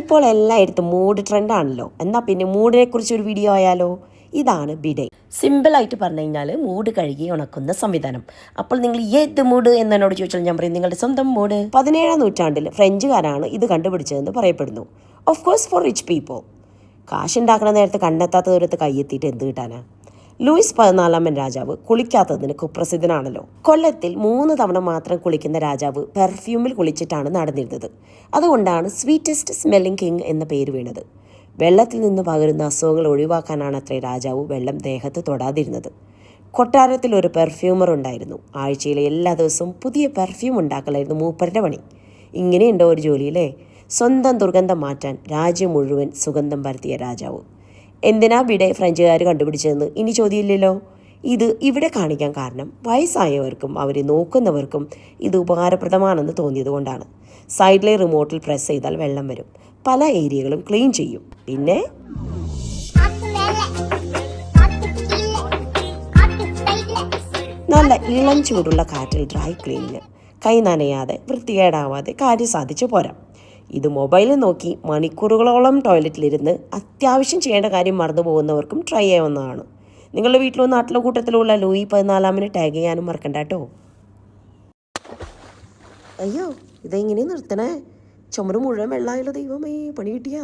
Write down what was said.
ഇപ്പോൾ എല്ലായിടത്തും mood trend ആണല്ലോ. എന്നാൽ പിന്നെ മൂഡിനെ കുറിച്ച് ഒരു വീഡിയോ ആയാലോ? ഇതാണ് ബിഡെ. സിമ്പിളായിട്ട് പറഞ്ഞു കഴിഞ്ഞാൽ മൂഡ് കഴുകി ഉണക്കുന്ന സംവിധാനം. അപ്പോൾ നിങ്ങൾ ഏത് മൂഡ് എന്നോട് ചോദിച്ചാൽ ഞാൻ പറയും നിങ്ങളുടെ സ്വന്തം മൂഡ് പതിനേഴാം നൂറ്റാണ്ടിൽ ഫ്രഞ്ചുകാരാണ് ഇത് കണ്ടുപിടിച്ചതെന്ന് പറയപ്പെടുന്നു. Of course for rich people കാശുണ്ടാക്കണ നേരത്ത് കണ്ടെത്താത്ത ദൂരത്ത് കൈയെത്തിയിട്ട് എന്ത് കിട്ടാനാ? ലൂയിസ് പതിനാലാമൻ രാജാവ് കുളിക്കാത്തതിന് കുപ്രസിദ്ധനാണല്ലോ കൊല്ലത്തിൽ മൂന്ന് തവണ മാത്രം കുളിക്കുന്ന രാജാവ് പെർഫ്യൂമിൽ കുളിച്ചിട്ടാണ് നടന്നിരുന്നത്. അതുകൊണ്ടാണ് സ്വീറ്റസ്റ്റ് സ്മെല്ലിംഗ് കിങ് എന്ന പേര് വീണത്. വെള്ളത്തിൽ നിന്ന് പകരുന്ന അസുഖങ്ങൾ ഒഴിവാക്കാനാണ് അത്രേ രാജാവ് വെള്ളം ദേഹത്ത് തൊടാതിരുന്നത്. കൊട്ടാരത്തിൽ ഒരു പെർഫ്യൂമർ ഉണ്ടായിരുന്നു. ആഴ്ചയിലെ എല്ലാ ദിവസവും പുതിയ പെർഫ്യൂം ഉണ്ടാക്കലായിരുന്നു മൂപ്പരുടെ പണി. ഇങ്ങനെയുണ്ടോ ഒരു ജോലിയിലെ സ്വന്തം ദുർഗന്ധം മാറ്റാൻ രാജ്യം മുഴുവൻ സുഗന്ധം പരത്തിയ രാജാവ്. എന്തിനാ ഇവിടെ ഫ്രഞ്ചുകാർ കണ്ടുപിടിച്ചതെന്ന് ഇനി ചോദ്യമില്ലല്ലോ? ഇത് ഇവിടെ കാണിക്കാൻ കാരണം വയസ്സായവർക്കും അവരെ നോക്കുന്നവർക്കും ഇത് ഉപകാരപ്രദമാണെന്ന് തോന്നിയത് കൊണ്ടാണ് സൈഡിലെ റിമോട്ടിൽ പ്രസ് ചെയ്താൽ വെള്ളം വരും. പല ഏരിയകളും ക്ലീൻ ചെയ്യും. പിന്നെ? നല്ല ഇളം ചൂടുള്ള കാറ്റിൽ ഡ്രൈ ക്ലീനിങ് കൈ നനയാതെ വൃത്തികേടാവാതെ കാര്യം സാധിച്ചു പോരാം. ഇത് മൊബൈലിൽ നോക്കി മണിക്കൂറുകളോളം ടോയ്ലറ്റിലിരുന്ന് അത്യാവശ്യം ചെയ്യേണ്ട കാര്യം മറന്നു പോകുന്നവർക്കും ട്രൈ ചെയ്യാവുന്നതാണ്. നിങ്ങളുടെ വീട്ടിലോ നാട്ടിലോ കൂട്ടത്തിലുള്ള ലൂയി പതിനാലാമിന് ടാഗ് ചെയ്യാനും മറക്കണ്ട കേട്ടോ. അയ്യോ ഇതെങ്ങനെ നിർത്തണേ? ചുമര് മുഴുവൻ വെള്ളമായുള്ള ദൈവമേ പണി കിട്ടിയാ?